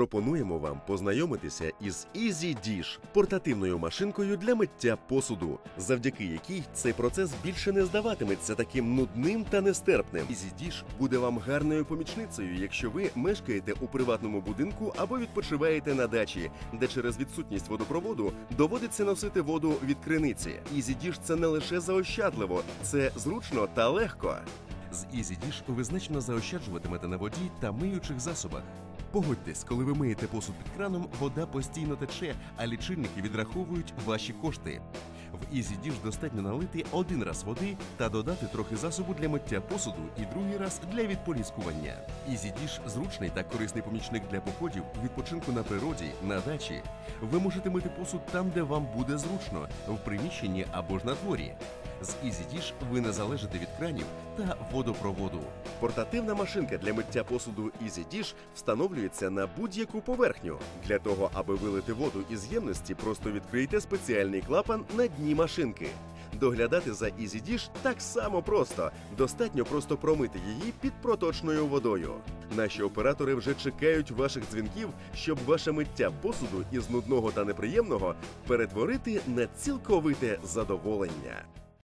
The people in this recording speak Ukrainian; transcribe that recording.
Пропонуємо вам познайомитися із Easy Dish – портативною машинкою для миття посуду, завдяки якій цей процес більше не здаватиметься таким нудним та нестерпним. Easy Dish буде вам гарною помічницею, якщо ви мешкаєте у приватному будинку або відпочиваєте на дачі, де через відсутність водопроводу доводиться носити воду від криниці. Easy Dish – це не лише заощадливо, це зручно та легко. З Easy Dish ви значно заощаджуватимете на воді та миючих засобах. Погодьтесь, коли ви миєте посуд під краном, вода постійно тече, а лічильники відраховують ваші кошти. В Easy Dish достатньо налити один раз води та додати трохи засобу для миття посуду і другий раз для відполіскування. Easy Dish – зручний та корисний помічник для походів, відпочинку на природі, на дачі. Ви можете мити посуд там, де вам буде зручно, в приміщенні або ж на дворі. З Easy Dish ви не залежите від кранів та водопроводу. Портативна машинка для миття посуду Easy Dish встановлюється на будь-яку поверхню. Для того, аби вилити воду із ємності, просто відкрийте спеціальний клапан на дні машинки. Доглядати за Easy Dish так само просто. Достатньо просто промити її під проточною водою. Наші оператори вже чекають ваших дзвінків, щоб ваше миття посуду із нудного та неприємного перетворити на цілковите задоволення.